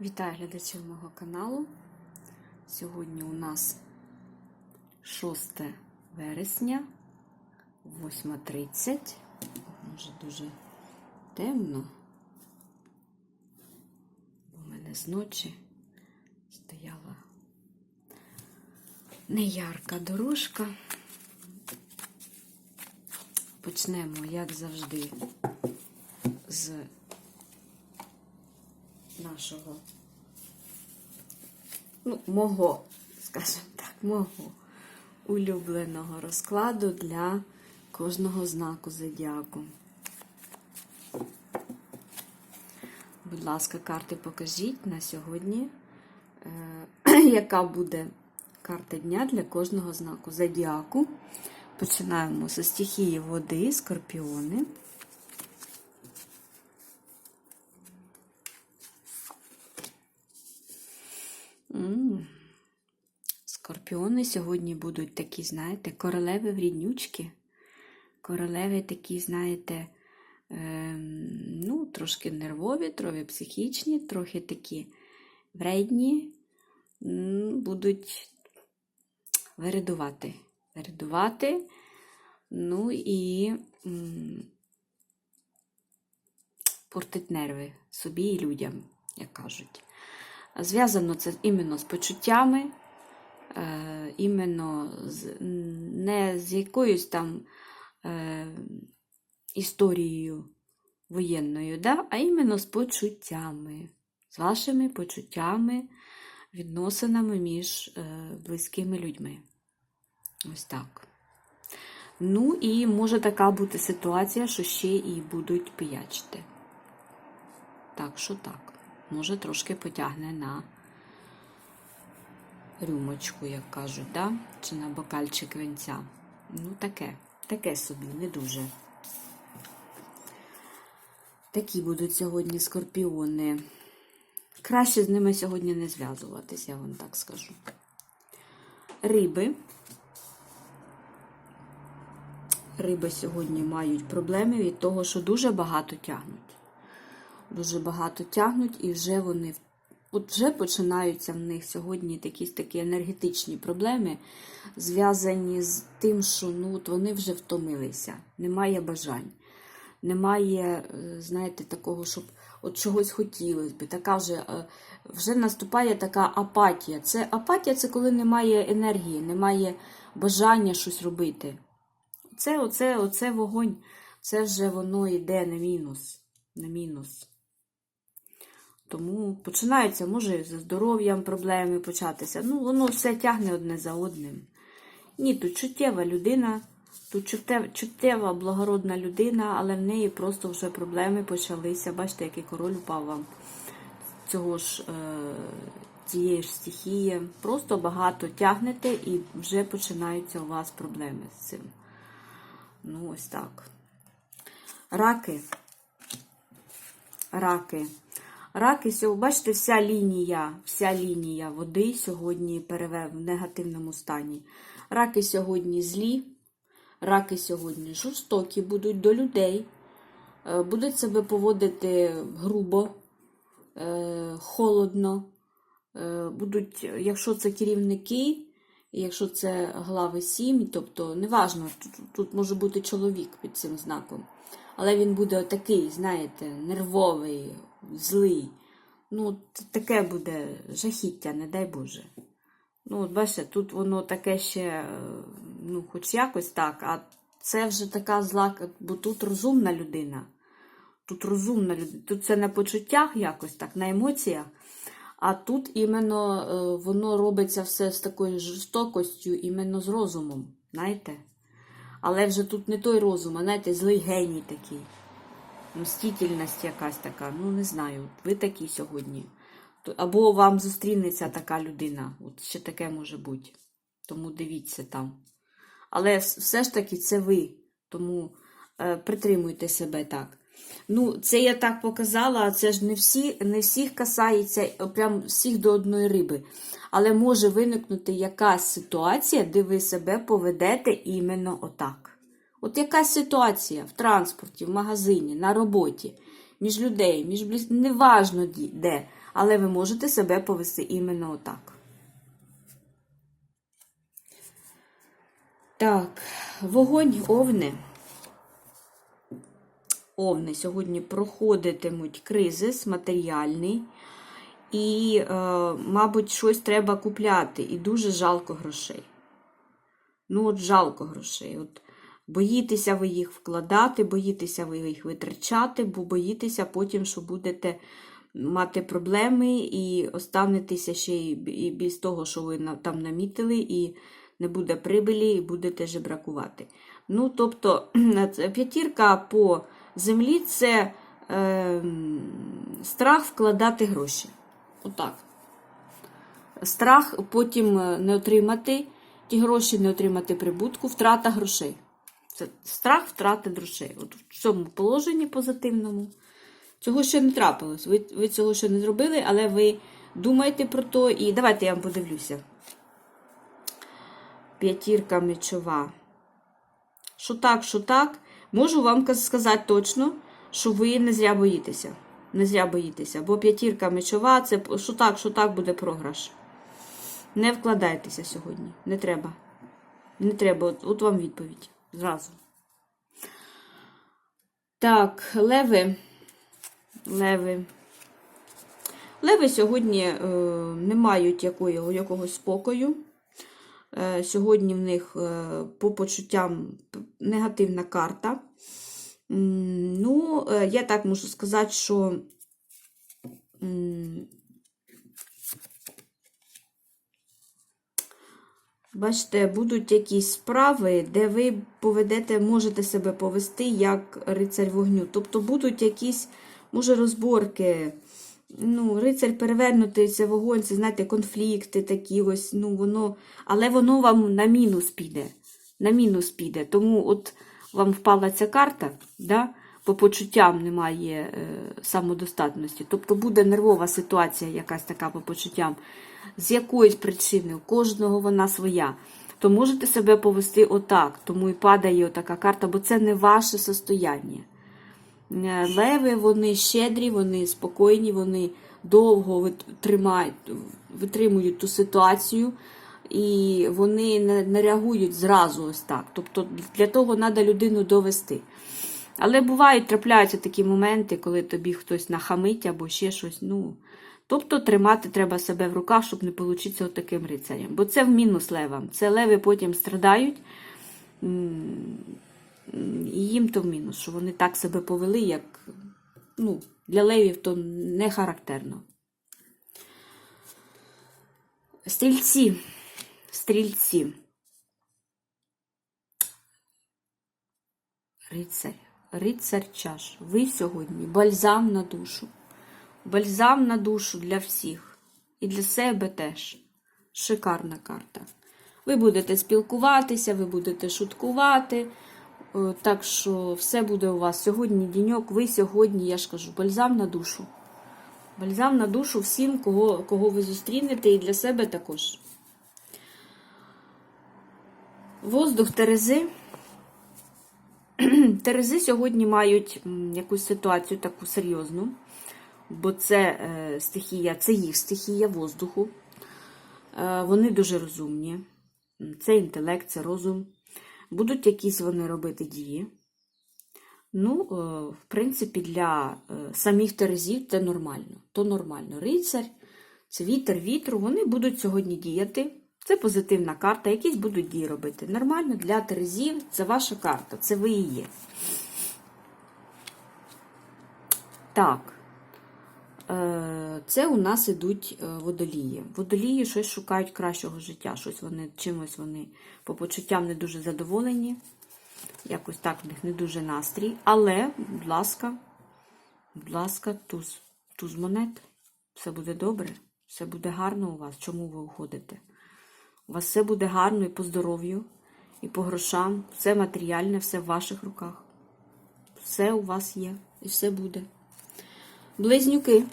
Вітаю глядачів мого каналу. Сьогодні у нас 6 вересня, 8.30. Може дуже темно. У мене зночі стояла неярка дорожка. Почнемо, як завжди, з нашого, ну, мого, скажімо так, мого улюбленого розкладу для кожного знаку зодіаку. Будь ласка, карти покажіть на сьогодні, е, яка буде карта дня для кожного знаку зодіаку. Починаємо зі стихії води, скорпіони. Скорпіони сьогодні будуть такі, знаєте, королеви вріднючки. Королеви такі, знаєте, ем, ну, трошки нервові, трохи психічні, трохи такі вредні, будуть виридувати. Виридувати. Ну і портить нерви собі і людям, як кажуть. Зв'язано це іменно з почуттями, е, іменно з, не з якоюсь там е, історією воєнною, да? а іменно з почуттями, з вашими почуттями, відносинами між е, близькими людьми. Ось так. Ну і може така бути ситуація, що ще і будуть пиячити. Так що так може трошки потягне на рюмочку, як кажуть, да? чи на бокальчик винця. Ну, таке, таке собі, не дуже. Такі будуть сьогодні скорпіони. Краще з ними сьогодні не зв'язуватись, я вам так скажу. Риби. Риби сьогодні мають проблеми від того, що дуже багато тягнуть дуже багато тягнуть, і вже вони от вже починаються в них сьогодні якісь такі енергетичні проблеми, зв'язані з тим, що ну, от вони вже втомилися, немає бажань, немає, знаєте, такого, щоб от чогось хотілося би. Така вже вже наступає така апатія. Це апатія це коли немає енергії, немає бажання щось робити. Це оце, оце вогонь, це вже воно йде на мінус. На мінус. Тому починаються, може, за здоров'ям проблеми початися. Ну, воно все тягне одне за одним. Ні, тут чуттєва людина, тут чуттєва, благородна людина, але в неї просто вже проблеми почалися. Бачите, який король упав вам цього ж е, цієї ж стихії. Просто багато тягнете і вже починаються у вас проблеми з цим. Ну, ось так. Раки. Раки. Раки, бачите, вся лінія вся лінія води сьогодні переве в негативному стані. Раки сьогодні злі, раки сьогодні жорстокі будуть до людей, е, будуть себе поводити грубо, е, холодно. Е, будуть, Якщо це керівники, якщо це глави сім'ї, тобто неважно, тут, тут може бути чоловік під цим знаком. Але він буде отакий, знаєте, нервовий, злий. Ну, таке буде жахіття, не дай Боже. Ну, от бачите, тут воно таке ще, ну, хоч якось так, а це вже така зла, бо тут розумна людина. Тут розумна людина. Тут це на почуттях якось так, на емоціях. А тут іменно е, воно робиться все з такою жорстокостю, іменно з розумом. знаєте? Але вже тут не той розум, а знаєте, злий геній такий. Мстительність якась така, ну не знаю, ви такі сьогодні. Або вам зустрінеться така людина. От ще таке може бути. Тому дивіться там. Але все ж таки це ви. Тому е, притримуйте себе так. Ну, це я так показала, а це ж не всі, не всіх касається, прям всіх до одної риби. Але може виникнути якась ситуація, де ви себе поведете іменно отак. От якась ситуація в транспорті, в магазині, на роботі, між людей, між близ... неважно де. але ви можете себе повести іменно отак. Так, вогонь овни. Овни сьогодні проходитимуть кризис матеріальний. І, е, мабуть, щось треба купляти. І дуже жалко грошей. Ну, от жалко грошей. От Боїтеся ви їх вкладати, боїтеся ви їх витрачати, бо боїтеся потім, що будете мати проблеми і останетеся ще й без того, що ви там намітили, і не буде прибилі, і будете жебракувати. Ну, тобто, п'ятірка по землі це е, страх вкладати гроші. Отак. Страх потім е, не отримати ті гроші, не отримати прибутку, втрата грошей. Це страх втрати грошей. От в цьому положенні позитивному. Цього ще не трапилось. Ви, ви цього ще не зробили, але ви думаєте про то. І давайте я вам подивлюся. П'ятірка мечова. Що так, що так. Можу вам сказати точно, що ви не зря боїтеся. Не зря боїтеся. Бо п'ятірка мечова це що так, що так буде програш. Не вкладайтеся сьогодні. Не треба. Не треба. От, от вам відповідь. Зразу. Так, леви. Леви. Леви сьогодні е, не мають якої, якогось спокою. Е, сьогодні в них е, по почуттям негативна карта. М, Ну, е, я так можу сказати, що Бачите, будуть якісь справи, де ви поведете, можете себе повести як рицарь вогню. Тобто будуть якісь, може, розборки. Ну, перевернутий, це вогонь, це, знаєте, конфлікти такі ось, ну, воно, але воно вам на мінус піде. На мінус піде. Тому от вам впала ця карта, да? По почуттям немає е, самодостатності. Тобто буде нервова ситуація, якась така по почуттям з якоїсь причини, у кожного вона своя, то можете себе повести отак. Тому і падає отака карта, бо це не ваше состояння. Е, Леви, вони щедрі, вони спокійні, вони довго витримують ту ситуацію, і вони не реагують зразу ось так. Тобто для того треба людину довести. Але бувають, трапляються такі моменти, коли тобі хтось нахамить або ще щось. ну... Тобто тримати треба себе в руках, щоб не получитися отаким рицарем. Бо це в мінус левам. Це леви потім страдають, і їм то в мінус, що вони так себе повели, як ну, для левів то не характерно. Стрільці. Стрільці. Рицарь. Рицарь чаш. Ви сьогодні бальзам на душу. Бальзам на душу для всіх. І для себе теж. Шикарна карта. Ви будете спілкуватися, ви будете шуткувати. Так що все буде у вас сьогодні діньок. Ви сьогодні, я ж кажу, бальзам на душу. Бальзам на душу всім, кого, кого ви зустрінете, і для себе також. Воздух Терези. Терези сьогодні мають якусь ситуацію таку серйозну, бо це е, стихія, це їх стихія воздуху. Е, вони дуже розумні. Це інтелект, це розум. Будуть якісь вони робити дії. Ну, е, в принципі, для самих терезів це нормально. То нормально. Рицарь, це вітер вітру, вони будуть сьогодні діяти. Це позитивна карта, якісь будуть дії робити. Нормально для терезів це ваша карта, це ви є. Так. Е, Це у нас ідуть е, водолії. Водолії щось шукають кращого життя, щось вони чимось вони по почуттям не дуже задоволені. Якось так в них не дуже настрій. Але, будь ласка, будь ласка, туз. Туз монет. Все буде добре, все буде гарно у вас. Чому ви уходите? У вас все буде гарно і по здоров'ю, і по грошам. Все матеріальне, все в ваших руках. Все у вас є і все буде. Близнюки.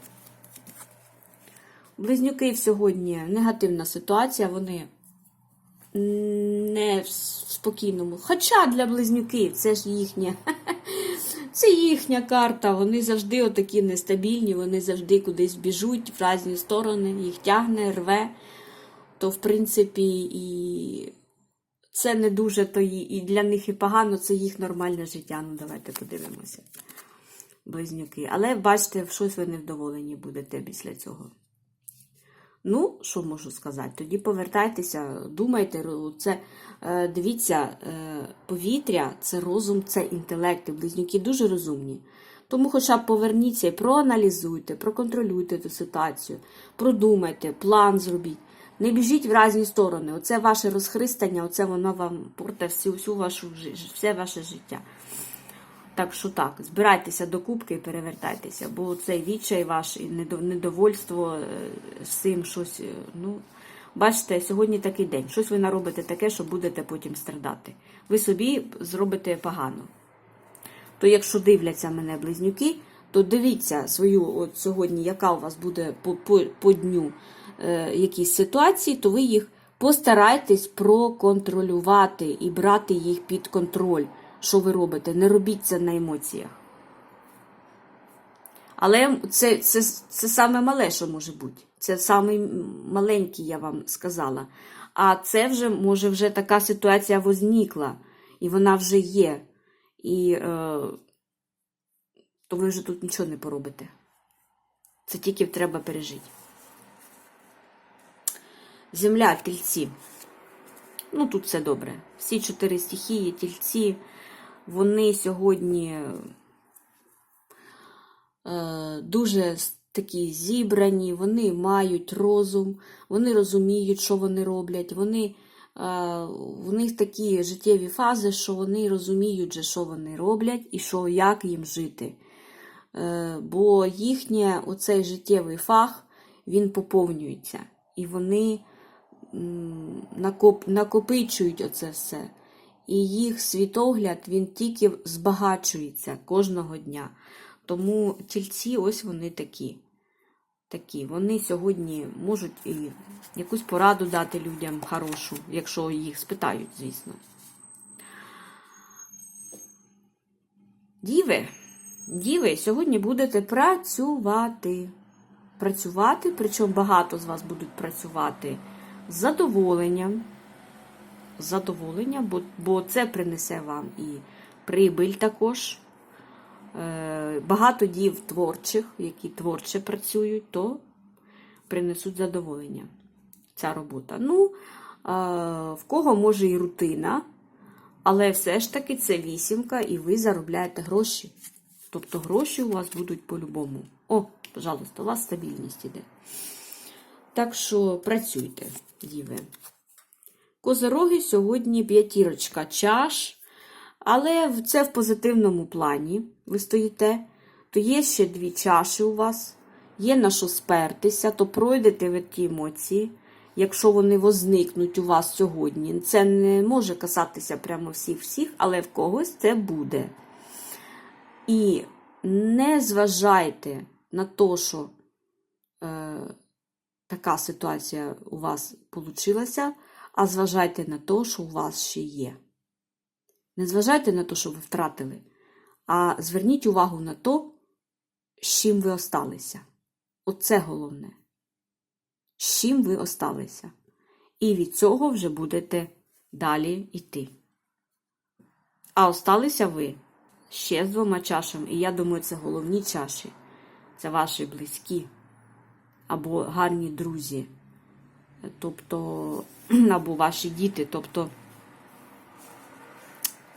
Близнюки сьогодні негативна ситуація, вони не в спокійному. Хоча для близнюків це ж їхнє. Це їхня карта, вони завжди отакі нестабільні, вони завжди кудись біжуть в різні сторони, їх тягне, рве. То, в принципі, і це не дуже то і для них і погано, це їх нормальне життя. Ну, давайте подивимося. Близнюки. Але бачите, щось ви невдоволені будете після цього. Ну, що можу сказати? Тоді повертайтеся, думайте, це е, дивіться, е, повітря це розум, це інтелект. Близнюки дуже розумні. Тому хоча б поверніться і проаналізуйте, проконтролюйте ту ситуацію, продумайте, план зробіть. Не біжіть в різні сторони. Оце ваше розхристання, оце воно вам порте всю, всю вашу все ваше життя. Так що так, збирайтеся до кубки і перевертайтеся, бо цей відчай ваш і недовольство е, цим щось. е, Ну, бачите, сьогодні такий день. Щось ви наробите таке, що будете потім страдати. Ви собі зробите погано. То якщо дивляться мене близнюки, то дивіться свою от сьогодні, яка у вас буде по, по, по дню якісь ситуації, то ви їх постарайтесь проконтролювати і брати їх під контроль. Що ви робите? Не робіть це на емоціях. Але це, це, це саме мале, що може бути. Це саме маленький, я вам сказала. А це вже, може, вже така ситуація возникла, і вона вже є. І е, то ви вже тут нічого не поробите. Це тільки треба пережити. Земля, тільці. Ну, тут все добре. Всі чотири стихії, тільці, вони сьогодні е, дуже такі зібрані, вони мають розум, вони розуміють, що вони роблять. Вони, е, в них такі життєві фази, що вони розуміють, що вони роблять і що, як їм жити. Е, бо їхнє оцей життєвий фах він поповнюється. І вони накопичують оце все. І їх світогляд він тільки збагачується кожного дня. Тому тільці ось вони такі. Такі. Вони сьогодні можуть і якусь пораду дати людям хорошу, якщо їх спитають, звісно. Діви, діви, сьогодні будете працювати. Працювати, причому багато з вас будуть працювати задоволенням. З задоволенням, бо, бо це принесе вам і прибиль також. Е, Багато дів творчих, які творче працюють, то принесуть задоволення. Ця робота. Ну, е, в кого може і рутина, але все ж таки це вісімка, і ви заробляєте гроші. Тобто гроші у вас будуть по-любому. О, пожалуйста, у вас стабільність іде. Так що працюйте, діви. Козороги сьогодні п'ятірочка чаш, але це в позитивному плані. Ви стоїте. То є ще дві чаші у вас, є на що спертися, то пройдете ви ті емоції, якщо вони возникнуть у вас сьогодні. Це не може касатися прямо всіх-всіх, але в когось це буде. І не зважайте на те, що е, така ситуація у вас вийшла, а зважайте на те, що у вас ще є. Не зважайте на те, що ви втратили, а зверніть увагу на те, з чим ви осталися. Оце головне. З чим ви осталися. І від цього вже будете далі йти. А осталися ви ще з двома чашами, і я думаю, це головні чаші. Це ваші близькі або гарні друзі, тобто, або ваші діти. Тобто,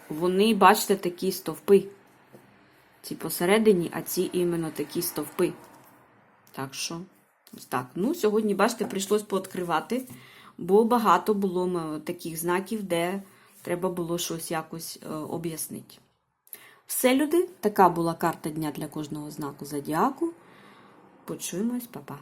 вони, бачите, такі стовпи. Ці посередині, а ці іменно такі стовпи. Так що, так. Ну, сьогодні, бачите, прийшлось пооткривати, бо багато було таких знаків, де треба було щось якось е, об'яснити. Все, люди, така була карта дня для кожного знаку зодіаку. Почуємось, па-па.